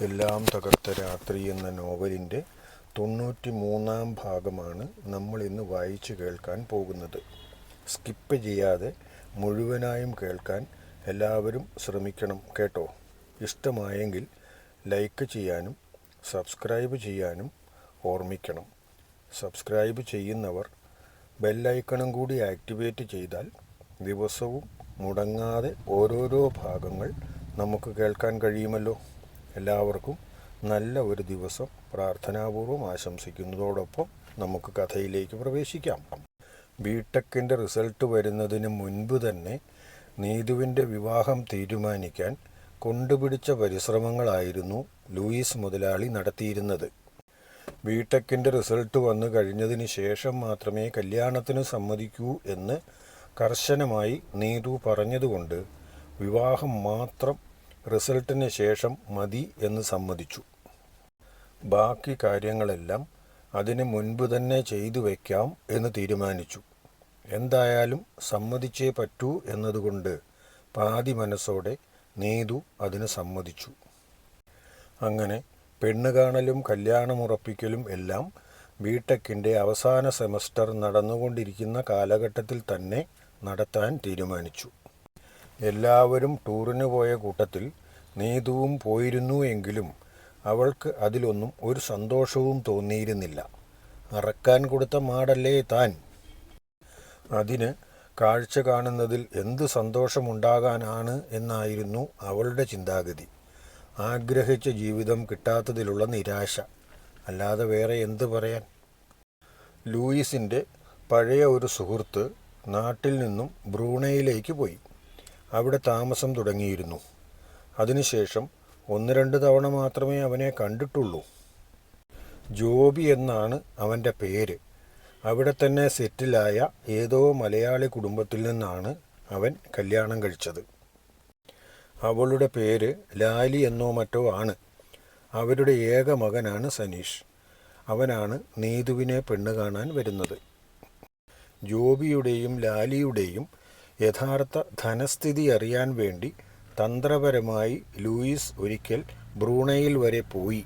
എല്ലാം തകർത്ത രാത്രി എന്ന നോവലിന്റെ തൊണ്ണൂറ്റി മൂന്നാം ഭാഗമാണ് നമ്മൾ ഇന്ന് വായിച്ചു കേൾക്കാൻ പോകുന്നത്. സ്കിപ്പ് ചെയ്യാതെ മുഴുവനായും കേൾക്കാൻ എല്ലാവരും ശ്രമിക്കണം കേട്ടോ. ഇഷ്ടമായെങ്കിൽ ലൈക്ക് ചെയ്യാനും സബ്സ്ക്രൈബ് ചെയ്യാനും ഓർമ്മിക്കണം. സബ്സ്ക്രൈബ് ചെയ്യുന്നവർ ബെല്ലൈക്കണും കൂടി ആക്ടിവേറ്റ് ചെയ്താൽ ദിവസവും മുടങ്ങാതെ ഓരോരോ ഭാഗങ്ങൾ നമുക്ക് കേൾക്കാൻ കഴിയുമല്ലോ. എല്ലാവർക്കും നല്ല ഒരു ദിവസം പ്രാർത്ഥനാപൂർവം ആശംസിക്കുന്നതോടൊപ്പം നമുക്ക് കഥയിലേക്ക് പ്രവേശിക്കാം. ബിടെക്കിന്റെ റിസൾട്ട് വരുന്നതിന് മുൻപ് തന്നെ നീതുവിന്റെ വിവാഹം തീരുമാനിക്കാൻ കൊണ്ടുപിടിച്ച പരിശ്രമങ്ങളായിരുന്നു ലൂയിസ് മുതലാളി നടത്തിയിരുന്നത്. ബിടെക്കിന്റെ റിസൾട്ട് വന്നു കഴിഞ്ഞതിന് ശേഷം മാത്രമേ കല്യാണത്തിന് സമ്മതിക്കൂ എന്ന് കർശനമായി നീതു പറഞ്ഞതുകൊണ്ട് വിവാഹം മാത്രം റിസൾട്ടിന് ശേഷം മതി എന്ന് സമ്മതിച്ചു. ബാക്കി കാര്യങ്ങളെല്ലാം അതിന് മുൻപ് തന്നെ ചെയ്തു വയ്ക്കാം എന്ന് തീരുമാനിച്ചു. എന്തായാലും സമ്മതിച്ചേ പറ്റൂ എന്നതുകൊണ്ട് പാതി മനസ്സോടെ നീതു അതിന് സമ്മതിച്ചു. അങ്ങനെ പെണ്ണ് കാണലും കല്യാണമുറപ്പിക്കലും എല്ലാം ബിടെക്കിന്റെ അവസാന സെമസ്റ്റർ നടന്നുകൊണ്ടിരിക്കുന്ന കാലഘട്ടത്തിൽ തന്നെ നടത്താൻ തീരുമാനിച്ചു. എല്ലാവരും ടൂറിന് പോയ കൂട്ടത്തിൽ നീതുവും പോയിരുന്നു എങ്കിലും അവൾക്ക് അതിലൊന്നും ഒരു സന്തോഷവും തോന്നിയിരുന്നില്ല. അറക്കാൻ കൊടുത്ത മാടല്ലേ താൻ? അതിന് കാഴ്ച കാണുന്നതിൽ എന്ത് സന്തോഷമുണ്ടാകാനാണ് എന്നായിരുന്നു അവളുടെ ചിന്താഗതി. ആഗ്രഹിച്ച ജീവിതം കിട്ടാത്തതിലുള്ള നിരാശ. അല്ലാതെ വേറെ എന്ത് പറയാൻ? ലൂയിസിന്റെ പഴയ ഒരു സുഹൃത്ത് നാട്ടിൽ നിന്നും ബ്രൂണയിലേക്ക് പോയി. അവിടെ താമസം തുടങ്ങിയിരുന്നു. അതിനുശേഷം ഒന്ന് രണ്ട് തവണ മാത്രമേ അവനെ കണ്ടിട്ടുള്ളൂ. ജോബി എന്നാണ് അവന്റെ പേര്. അവിടെ തന്നെ സെറ്റിലായ ഏതോ മലയാളി കുടുംബത്തിൽ നിന്നാണ് അവൻ കല്യാണം കഴിച്ചത്. അവളുടെ പേര് ലാലി എന്നോ മറ്റോ ആണ്. അവരുടെ ഏക മകനാണ് സനീഷ്. അവനാണ് നീതുവിനെ പെണ്ണ് കാണാൻ വരുന്നത്. ജോബിയുടെയും ലാലിയുടെയും യഥാർത്ഥ ധനസ്ഥിതി അറിയാൻ വേണ്ടി തന്ത്രപരമായി ലൂയിസ് ഒരിക്കൽ ബ്രൂണയിൽ വരെ പോയി.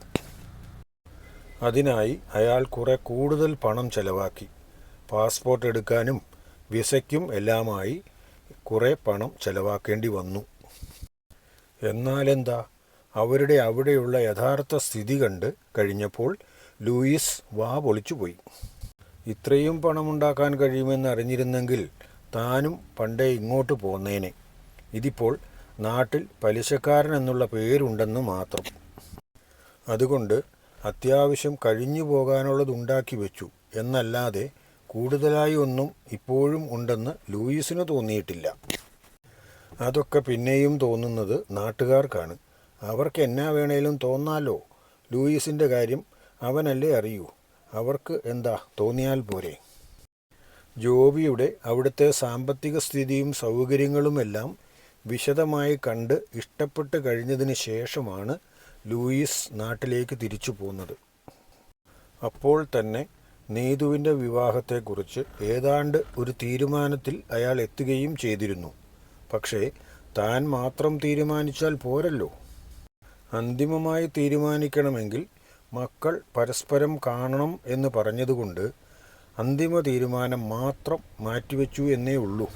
അതിനായി അയാൾ കുറെ കൂടുതൽ പണം ചെലവാക്കി. പാസ്പോർട്ട് എടുക്കാനും വിസയ്ക്കും എല്ലാമായി കുറെ പണം ചെലവാക്കേണ്ടി വന്നു. എന്നാലെന്താ? അവരുടെ അവിടെയുള്ള യഥാർത്ഥ സ്ഥിതി കണ്ട് കഴിഞ്ഞപ്പോൾ ലൂയിസ് വാ പൊളിച്ചുപോയി. ഇത്രയും പണമുണ്ടാക്കാൻ കഴിയുമെന്ന് അറിഞ്ഞിരുന്നെങ്കിൽ താനും പണ്ടേ ഇങ്ങോട്ട് പോന്നേനെ. ഇതിപ്പോൾ നാട്ടിൽ പലിശക്കാരൻ എന്നുള്ള പേരുണ്ടെന്ന് മാത്രം. അതുകൊണ്ട് അത്യാവശ്യം കഴിഞ്ഞു പോകാനുള്ളതുണ്ടാക്കി വെച്ചു എന്നല്ലാതെ കൂടുതലായി ഒന്നും ഇപ്പോഴും ഉണ്ടെന്ന് ലൂയിസിന് തോന്നിയിട്ടില്ല. അതൊക്കെ പിന്നെയും തോന്നുന്നത് നാട്ടുകാർക്കാണ്. അവർക്ക് എന്നാ വേണേലും തോന്നാലോ? ലൂയിസിന്റെ കാര്യം അവനല്ലേ അറിയൂ. അവർക്ക് എന്താ തോന്നിയാൽ പോരെ? ജോബിയുടെ അവിടുത്തെ സാമ്പത്തിക സ്ഥിതിയും സൗകര്യങ്ങളുമെല്ലാം വിശദമായി കണ്ട് ഇഷ്ടപ്പെട്ട് കഴിഞ്ഞതിന് ശേഷമാണ് ലൂയിസ് നാട്ടിലേക്ക് തിരിച്ചു പോകുന്നത് അപ്പോൾ തന്നെ നീതുവിന്റെ വിവാഹത്തെക്കുറിച്ച് ഏതാണ്ട് ഒരു തീരുമാനത്തിൽ അയാൾ എത്തുകയും ചെയ്തിരുന്നു. പക്ഷേ താൻ മാത്രം തീരുമാനിച്ചാൽ പോരല്ലോ. അന്തിമമായി തീരുമാനിക്കണമെങ്കിൽ മക്കൾ പരസ്പരം കാണണം എന്ന് പറഞ്ഞതുകൊണ്ട് അന്തിമ തീരുമാനം മാത്രം മാറ്റിവെച്ചു എന്നേ ഉള്ളൂ.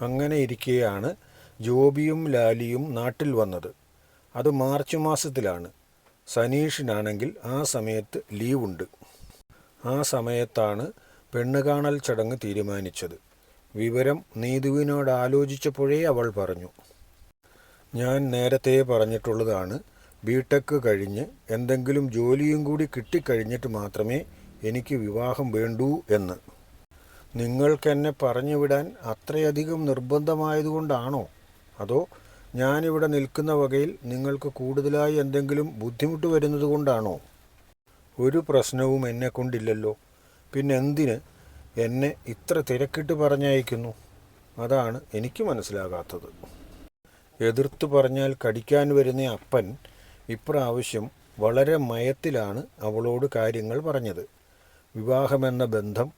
അങ്ങനെ ഇരിക്കെയാണ് ജോബിയും ലാലിയും നാട്ടിൽ വന്നത്. അത് മാർച്ച് മാസത്തിലാണ്. സനീഷിനാണെങ്കിൽ ആ സമയത്ത് ലീവുണ്ട്. ആ സമയത്താണ് പെണ്ണുകാണൽ ചടങ്ങ് തീരുമാനിച്ചത്. വിവരം നീതുവിനോട് ആലോചിച്ചപ്പോഴേ അവൾ പറഞ്ഞു. ഞാൻ നേരത്തെ പറഞ്ഞിട്ടുള്ളതാണ്. ബിടെക് കഴിഞ്ഞ് എന്തെങ്കിലും ജോലിയും കൂടി കിട്ടിക്കഴിഞ്ഞിട്ട് മാത്രമേ എനിക്ക് വിവാഹം വേണ്ടൂ എന്ന്. നിങ്ങൾക്കെന്നെ പറഞ്ഞു വിടാൻ അത്രയധികം നിർബന്ധമായതുകൊണ്ടാണോ? അതോ ഞാനിവിടെ നിൽക്കുന്ന വകയിൽ നിങ്ങൾക്ക് കൂടുതലായി എന്തെങ്കിലും ബുദ്ധിമുട്ട് വരുന്നത് കൊണ്ടാണോ ഒരു പ്രശ്നവും എന്നെ കൊണ്ടില്ലല്ലോ. പിന്നെന്തിന് എന്നെ ഇത്ര തിരക്കിട്ട് പറഞ്ഞയക്കുന്നു? അതാണ് എനിക്ക് മനസ്സിലാകാത്തത്. എതിർത്തു പറഞ്ഞാൽ കടിക്കാൻ വരുന്ന അപ്പൻ ഇപ്രാവശ്യം വളരെ മയത്തിലാണ് അവളോട് കാര്യങ്ങൾ പറഞ്ഞത്. വിവാഹമെന്ന ബന്ധം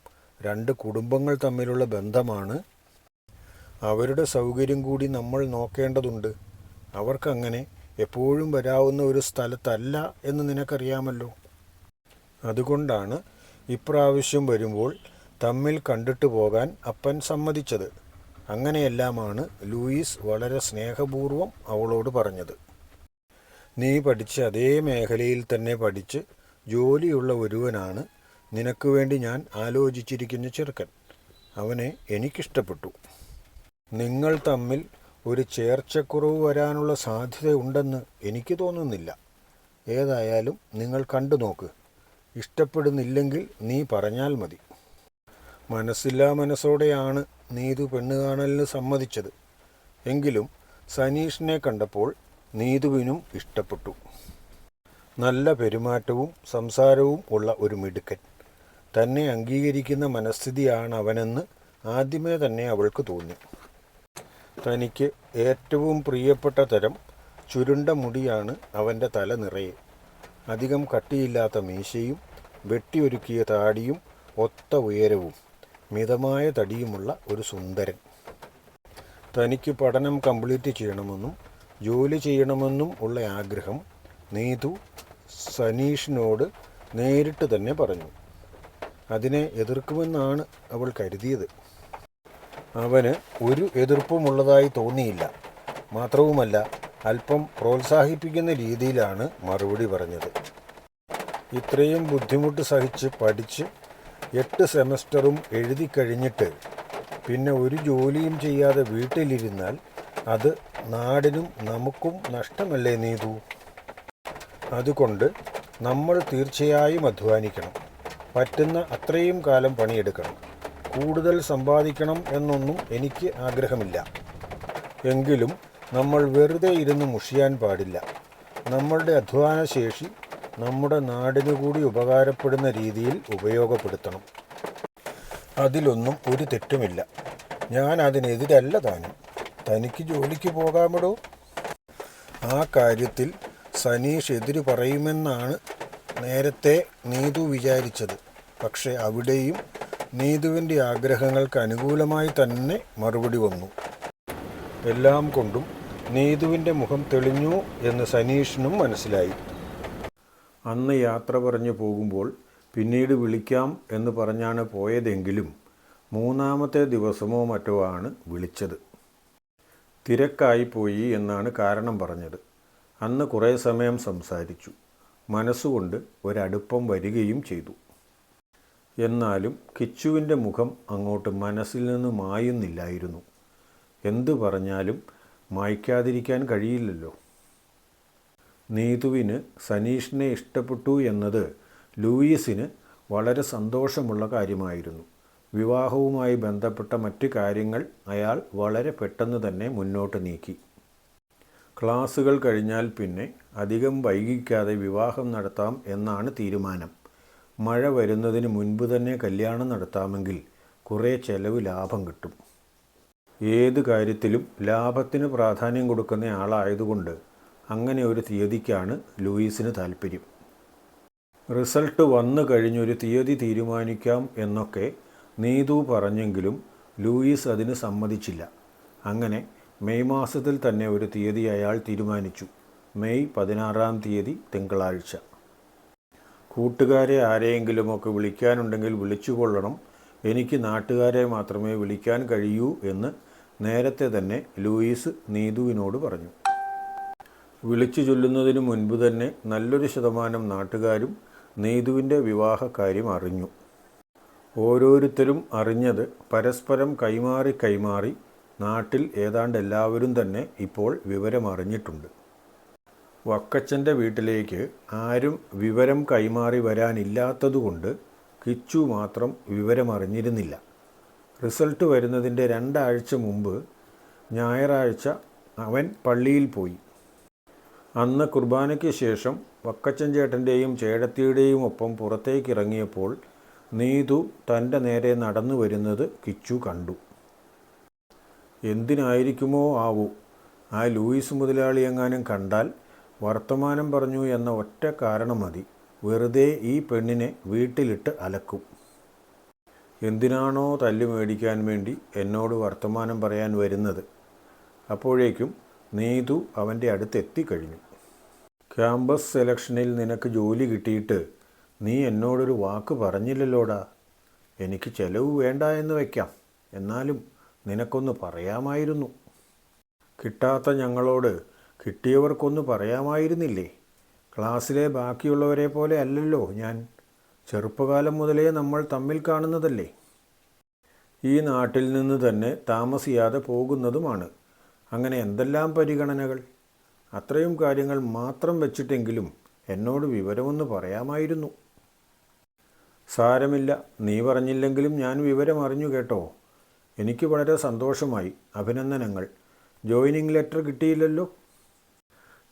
രണ്ട് കുടുംബങ്ങൾ തമ്മിലുള്ള ബന്ധമാണ്. അവരുടെ സൗകര്യം കൂടി നമ്മൾ നോക്കേണ്ടതുണ്ട്. അവർക്കങ്ങനെ എപ്പോഴും വരാവുന്ന ഒരു സ്ഥലത്തല്ല എന്ന് നിനക്കറിയാമല്ലോ. അതുകൊണ്ടാണ് ഇപ്രാവശ്യം വരുമ്പോൾ തമ്മിൽ കണ്ടിട്ട് പോകാൻ അപ്പൻ സമ്മതിച്ചത്. അങ്ങനെയെല്ലാമാണ് ലൂയിസ് വളരെ സ്നേഹപൂർവം അവളോട് പറഞ്ഞത്. നീ പഠിച്ച അതേ മേഖലയിൽ തന്നെ പഠിച്ച് ജോലിയുള്ള ഒരുവനാണ് നിനക്ക് വേണ്ടി ഞാൻ ആലോചിച്ചിരിക്കുന്ന ചെറുക്കൻ. അവനെ എനിക്കിഷ്ടപ്പെട്ടു. നിങ്ങൾ തമ്മിൽ ഒരു ചേർച്ചക്കുറവ് വരാനുള്ള സാധ്യതയുണ്ടെന്ന് എനിക്ക് തോന്നുന്നില്ല. ഏതായാലും നിങ്ങൾ കണ്ടു നോക്ക്. ഇഷ്ടപ്പെടുന്നില്ലെങ്കിൽ നീ പറഞ്ഞാൽ മതി. മനസ്സില്ലാ മനസ്സോടെയാണ് നീതു പെണ്ണ് കാണലിന് സമ്മതിച്ചത്. എങ്കിലും സനീഷിനെ കണ്ടപ്പോൾ നീതുവിനും ഇഷ്ടപ്പെട്ടു. നല്ല പെരുമാറ്റവും സംസാരവും ഉള്ള ഒരു മിടുക്കൻ. തന്നെ അംഗീകരിക്കുന്ന മനസ്ഥിതിയാണ് അവനെന്ന് ആദ്യമേ തന്നെ അവൾക്ക് തോന്നി. തനിക്ക് ഏറ്റവും പ്രിയപ്പെട്ട തരം ചുരുണ്ട മുടിയാണ് അവന്റെ തല നിറയെ. അധികം കട്ടിയില്ലാത്ത മീശയും വെട്ടിയൊരുക്കിയ താടിയും ഒത്ത ഉയരവും മിതമായ തടിയുമുള്ള ഒരു സുന്ദരൻ. തനിക്ക് പഠനം കംപ്ലീറ്റ് ചെയ്യണമെന്നും ജോലി ചെയ്യണമെന്നും ഉള്ള ആഗ്രഹം നീതു സനീഷിനോട് നേരിട്ട് തന്നെ പറഞ്ഞു. അതിനെ എതിർക്കുമെന്നാണ് അവൾ കരുതിയത്. അവന് ഒരു എതിർപ്പുമുള്ളതായി തോന്നിയില്ല. മാത്രവുമല്ല അല്പം പ്രോത്സാഹിപ്പിക്കുന്ന രീതിയിലാണ് മറുപടി പറഞ്ഞത്. ഇത്രയും ബുദ്ധിമുട്ട് സഹിച്ച് പഠിച്ച് എട്ട് സെമസ്റ്ററും എഴുതി കഴിഞ്ഞിട്ട് പിന്നെ ഒരു ജോലിയും ചെയ്യാതെ വീട്ടിലിരുന്നാൽ അത് നാടിനും നമുക്കും നഷ്ടമല്ലേ നീതു? അതുകൊണ്ട് നമ്മൾ തീർച്ചയായും അധ്വാനിക്കണം. പറ്റുന്ന അത്രയും കാലം പണിയെടുക്കണം. കൂടുതൽ സമ്പാദിക്കണം എന്നൊന്നും എനിക്ക് ആഗ്രഹമില്ല. എങ്കിലും നമ്മൾ വെറുതെ ഇരുന്ന് മുഷിയാൻ പാടില്ല. നമ്മളുടെ അധ്വാനശേഷി നമ്മുടെ നാടിനു കൂടി ഉപകാരപ്പെടുന്ന രീതിയിൽ ഉപയോഗപ്പെടുത്തണം. അതിലൊന്നും ഒരു തെറ്റുമില്ല. ഞാൻ അതിനെതിരല്ല താനും. തനിക്ക് ജോലിക്ക് പോകാമടോ? ആ കാര്യത്തിൽ സനീഷ് എതിര് പറയുമെന്നാണ് നേരത്തെ നീതു വിചാരിച്ചത്. പക്ഷേ അവിടെയും നീതുവിന്റെ ആഗ്രഹങ്ങൾക്ക് അനുകൂലമായി തന്നെ മറുപടി വന്നു. എല്ലാം കൊണ്ടും നീതുവിന്റെ മുഖം തെളിഞ്ഞു എന്ന് സനീഷിനും മനസ്സിലായി. അന്ന് യാത്ര പറഞ്ഞു പോകുമ്പോൾ പിന്നീട് വിളിക്കാം എന്ന് പറഞ്ഞാണ് പോയതെങ്കിലും മൂന്നാമത്തെ ദിവസമോ മറ്റോ ആണ് വിളിച്ചത്. തിരക്കായിപ്പോയി എന്നാണ് കാരണം പറഞ്ഞത്. അന്ന് കുറേ സമയം സംസാരിച്ചു. മനസ്സുകൊണ്ട് ഒരടുപ്പം വരികയും ചെയ്തു. എന്നാലും കിച്ചുവിന്റെ മുഖം അങ്ങോട്ട് മനസ്സിൽ നിന്ന് മായുന്നില്ലായിരുന്നു. എന്തു പറഞ്ഞാലും മായ്ക്കാതിരിക്കാൻ കഴിയില്ലല്ലോ. നീതുവിന് സനീഷിനെ ഇഷ്ടപ്പെട്ടു എന്നത് ലൂയിസിന് വളരെ സന്തോഷമുള്ള കാര്യമായിരുന്നു. വിവാഹവുമായി ബന്ധപ്പെട്ട മറ്റു കാര്യങ്ങൾ അയാൾ വളരെ പെട്ടെന്ന് തന്നെ മുന്നോട്ട് നീക്കി. ക്ലാസുകൾ കഴിഞ്ഞാൽ പിന്നെ അധികം വൈകിക്കാതെ വിവാഹം നടത്താം എന്നാണ് തീരുമാനം. മഴ വരുന്നതിന് മുൻപ് തന്നെ കല്യാണം നടത്താമെങ്കിൽ കുറേ ചെലവ് ലാഭം കിട്ടും. ഏത് കാര്യത്തിലും ലാഭത്തിന് പ്രാധാന്യം കൊടുക്കുന്ന ആളായതുകൊണ്ട് അങ്ങനെ ഒരു തീയതിക്കാണ് ലൂയിസിന് താല്പര്യം റിസൾട്ട് വന്നു കഴിഞ്ഞൊരു തീയതി തീരുമാനിക്കാം എന്നൊക്കെ നീതു പറഞ്ഞെങ്കിലും ലൂയിസ് അതിന് സമ്മതിച്ചില്ല. അങ്ങനെ മെയ് മാസത്തിൽ തന്നെ ഒരു തീയതി അയാൾ തീരുമാനിച്ചു. മെയ് പതിനാറാം തീയതി തിങ്കളാഴ്ച. കൂട്ടുകാരെ ആരെയെങ്കിലുമൊക്കെ വിളിക്കാനുണ്ടെങ്കിൽ വിളിച്ചുകൊള്ളണം. എനിക്ക് നാട്ടുകാരെ മാത്രമേ വിളിക്കാൻ കഴിയൂ എന്ന് നേരത്തെ തന്നെ ലൂയിസ് നീതുവിനോട് പറഞ്ഞു. വിളിച്ചു ചൊല്ലുന്നതിന് മുൻപ് തന്നെ നല്ലൊരു ശതമാനം നാട്ടുകാരും നീതുവിന്റെ വിവാഹകാര്യം അറിഞ്ഞു. ഓരോരുത്തരും അറിഞ്ഞത് പരസ്പരം കൈമാറി കൈമാറി നാട്ടിൽ ഏതാണ്ട് എല്ലാവരും തന്നെ ഇപ്പോൾ വിവരമറിഞ്ഞിട്ടുണ്ട്. വക്കച്ചന്റെ വീട്ടിലേക്ക് ആരും വിവരം കൈമാറി വരാനില്ലാത്തതുകൊണ്ട് കിച്ചു മാത്രം വിവരമറിഞ്ഞിരുന്നില്ല. റിസൾട്ട് വരുന്നതിന്റെ രണ്ടാഴ്ച മുമ്പ് ഞായറാഴ്ച അവൻ പള്ളിയിൽ പോയി. അന്ന് കുർബാനയ്ക്ക് ശേഷം വക്കച്ചൻ ചേട്ടന്റെയും ചേടത്തിയുടെയും ഒപ്പം പുറത്തേക്കിറങ്ങിയപ്പോൾ നീതു തന്റെ നേരെ നടന്നു വരുന്നത് കിച്ചു കണ്ടു. എന്തിനായിരിക്കുമോ ആവൂ. ആ ലൂയിസ് മുതലാളി എങ്ങാനും കണ്ടാൽ വർത്തമാനം പറഞ്ഞു എന്ന ഒറ്റ കാരണം മതി. വെറുതെ ഈ പെണ്ണിനെ വീട്ടിലിട്ട് അലക്കും. എന്തിനാണോ തല്ലു മേടിക്കാൻ വേണ്ടി എന്നോട് വർത്തമാനം പറയാൻ വരുന്നത്. അപ്പോഴേക്കും നീതു അവന്റെ അടുത്ത് എത്തിക്കഴിഞ്ഞു. ക്യാമ്പസ് സെലക്ഷനിൽ നിനക്ക് ജോലി കിട്ടിയിട്ട് നീ എന്നോടൊരു വാക്ക് പറഞ്ഞില്ലല്ലോടാ. എനിക്ക് ചെലവ് വേണ്ട എന്ന് വയ്ക്കാം എന്നാലും നിനക്കൊന്ന് പറയാമായിരുന്നു. കിട്ടാത്ത ഞങ്ങളോട് കിട്ടിയവർക്കൊന്ന് പറയാമായിരുന്നില്ലേ? ക്ലാസ്സിലെ ബാക്കിയുള്ളവരെ പോലെ അല്ലല്ലോ ഞാൻ. ചെറുപ്പകാലം മുതലേ നമ്മൾ തമ്മിൽ കാണുന്നതല്ലേ? ഈ നാട്ടിൽ നിന്ന് തന്നെ താമസിയാതെ പോകുന്നതുമാണ്. അങ്ങനെ എന്തെല്ലാം പരിഗണനകൾ? അത്രയും കാര്യങ്ങൾ മാത്രം വെച്ചിട്ടെങ്കിലും എന്നോട് വിവരമൊന്ന് പറയാമായിരുന്നു. സാരമില്ല നീ പറഞ്ഞില്ലെങ്കിലും ഞാൻ വിവരം അറിഞ്ഞു കേട്ടോ. എനിക്ക് വളരെ സന്തോഷമായി. അഭിനന്ദനങ്ങൾ. ജോയിനിങ് ലെറ്റർ കിട്ടിയില്ലല്ലോ?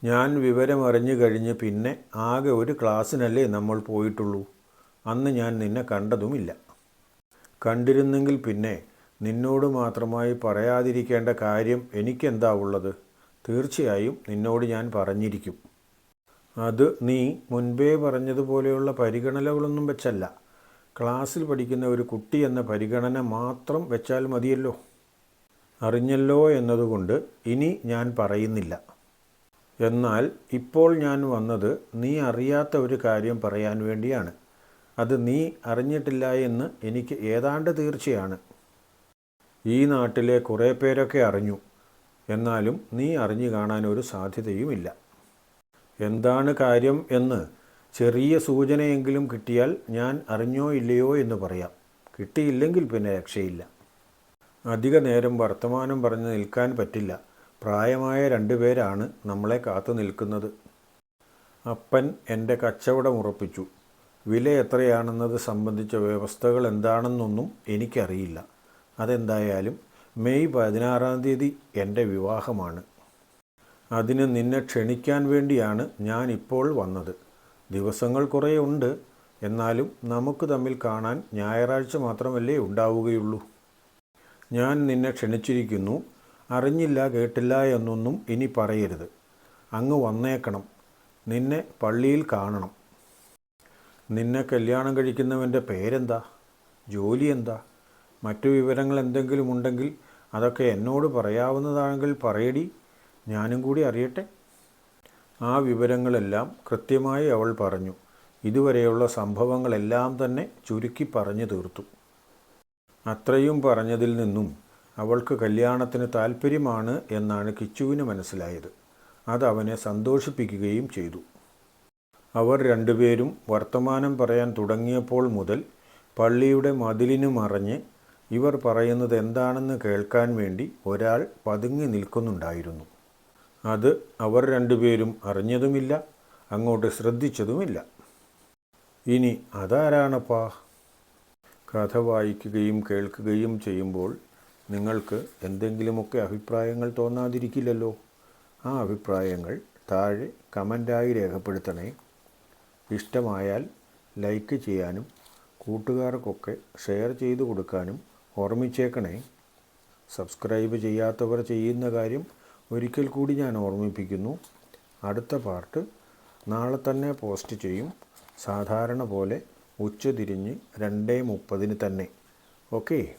ഞാൻ വിവരം അറിഞ്ഞു കഴിഞ്ഞ് പിന്നെ ആകെ ഒരു ക്ലാസ്സിനല്ലേ നമ്മൾ പോയിട്ടുള്ളൂ. അന്ന് ഞാൻ നിന്നെ കണ്ടതുമില്ല. കണ്ടിരുന്നെങ്കിൽ പിന്നെ നിന്നോട് മാത്രമായി പറയാതിരിക്കേണ്ട കാര്യം എനിക്കെന്താ ഉള്ളത്? തീർച്ചയായും നിന്നോട് ഞാൻ പറഞ്ഞിരിക്കും. അത് നീ മുൻപേ പറഞ്ഞതുപോലെയുള്ള പരിഗണനകളൊന്നും വെച്ചല്ല. ക്ലാസ്സിൽ പഠിക്കുന്ന ഒരു കുട്ടി എന്ന പരിഗണന മാത്രം വെച്ചാൽ മതിയല്ലോ. അറിഞ്ഞല്ലോ എന്നതുകൊണ്ട് ഇനി ഞാൻ പറയുന്നില്ല. എന്നാൽ ഇപ്പോൾ ഞാൻ വന്നത് നീ അറിയാത്ത ഒരു കാര്യം പറയാൻ വേണ്ടിയാണ്. അത് നീ അറിഞ്ഞിട്ടില്ല എന്ന് എനിക്ക് ഏതാണ്ട് തീർച്ചയാണ്. ഈ നാട്ടിലെ കുറേ പേരൊക്കെ അറിഞ്ഞു. എന്നാലും നീ അറിഞ്ഞു കാണാൻ ഒരു സാധ്യതയുമില്ല. എന്താണ് കാര്യം എന്ന് ചെറിയ സൂചനയെങ്കിലും കിട്ടിയാൽ ഞാൻ അറിഞ്ഞോ ഇല്ലയോ എന്ന് പറയാം. കിട്ടിയില്ലെങ്കിൽ പിന്നെ രക്ഷയില്ല. അധിക നേരം വർത്തമാനം പറഞ്ഞ് നിൽക്കാൻ പറ്റില്ല. പ്രായമായ രണ്ടുപേരാണ് നമ്മളെ കാത്തു നിൽക്കുന്നത്. അപ്പൻ എന്റെ കച്ചവടം ഉറപ്പിച്ചു. വില എത്രയാണെന്നത് സംബന്ധിച്ച വ്യവസ്ഥകൾ എന്താണെന്നൊന്നും എനിക്കറിയില്ല. അതെന്തായാലും മെയ് പതിനാറാം തീയതി എന്റെ വിവാഹമാണ്. അതിന് നിന്നെ ക്ഷണിക്കാൻ വേണ്ടിയാണ് ഞാൻ ഇപ്പോൾ വന്നത്. ദിവസങ്ങൾ കുറേ ഉണ്ട്. എന്നാലും നമുക്ക് തമ്മിൽ കാണാൻ ഞായറാഴ്ച മാത്രമല്ലേ ഉണ്ടാവുകയുള്ളൂ. ഞാൻ നിന്നെ ക്ഷണിച്ചിരിക്കുന്നു. അറിഞ്ഞില്ല കേട്ടില്ല എന്നൊന്നും ഇനി പറയരുത്. അങ്ങ് വന്നേക്കണം. നിന്നെ പള്ളിയിൽ കാണണം. നിന്നെ കല്യാണം കഴിക്കുന്നവന്റെ പേരെന്താ? ജോലി എന്താ? മറ്റു വിവരങ്ങൾ എന്തെങ്കിലും ഉണ്ടെങ്കിൽ അതൊക്കെ എന്നോട് പറയാവുന്നതാണെങ്കിൽ പറയടി. ഞാനും കൂടി അറിയട്ടെ. ആ വിവരങ്ങളെല്ലാം കൃത്യമായി അവൾ പറഞ്ഞു. ഇതുവരെയുള്ള സംഭവങ്ങളെല്ലാം തന്നെ ചുരുക്കി പറഞ്ഞു തീർത്തു. അത്രയും പറഞ്ഞതിൽ നിന്നും അവൾക്ക് കല്യാണത്തിന് താൽപ്പര്യമാണ് എന്നാണ് കിച്ചുവിന് മനസ്സിലായത്. അത് അവനെ സന്തോഷിപ്പിക്കുകയും ചെയ്തു. അവർ രണ്ടുപേരും വർത്തമാനം പറയാൻ തുടങ്ങിയപ്പോൾ മുതൽ പള്ളിയുടെ മതിലിനു മറഞ്ഞ് ഇവർ പറയുന്നത് എന്താണെന്ന് കേൾക്കാൻ വേണ്ടി ഒരാൾ പതുങ്ങി നിൽക്കുന്നുണ്ടായിരുന്നു. അത് അവർ രണ്ടുപേരും അറിഞ്ഞതുമില്ല അങ്ങോട്ട് ശ്രദ്ധിച്ചതുമില്ല. ഇനി അതാരാണപ്പാ? കഥ വായിക്കുകയും കേൾക്കുകയും ചെയ്യുമ്പോൾ നിങ്ങൾക്ക് എന്തെങ്കിലുമൊക്കെ അഭിപ്രായങ്ങൾ തോന്നാതിരിക്കില്ലല്ലോ. ആ അഭിപ്രായങ്ങൾ താഴെ കമന്റായി രേഖപ്പെടുത്തണേ. ഇഷ്ടമായാൽ ലൈക്ക് ചെയ്യാനും കൂട്ടുകാർക്കൊക്കെ ഷെയർ ചെയ്തു കൊടുക്കാനും ഓർമ്മിച്ചേക്കണേ. സബ്സ്ക്രൈബ് ചെയ്യാത്തവർ ചെയ്യുന്ന കാര്യം ഒരിക്കൽ കൂടി ഞാൻ ഓർമ്മിപ്പിക്കുന്നു. അടുത്ത പാർട്ട് നാളെ തന്നെ പോസ്റ്റ് ചെയ്യും. സാധാരണ പോലെ ഉച്ചതിരിഞ്ഞ് രണ്ടേ മുപ്പതിന് തന്നെ. ഓക്കേ?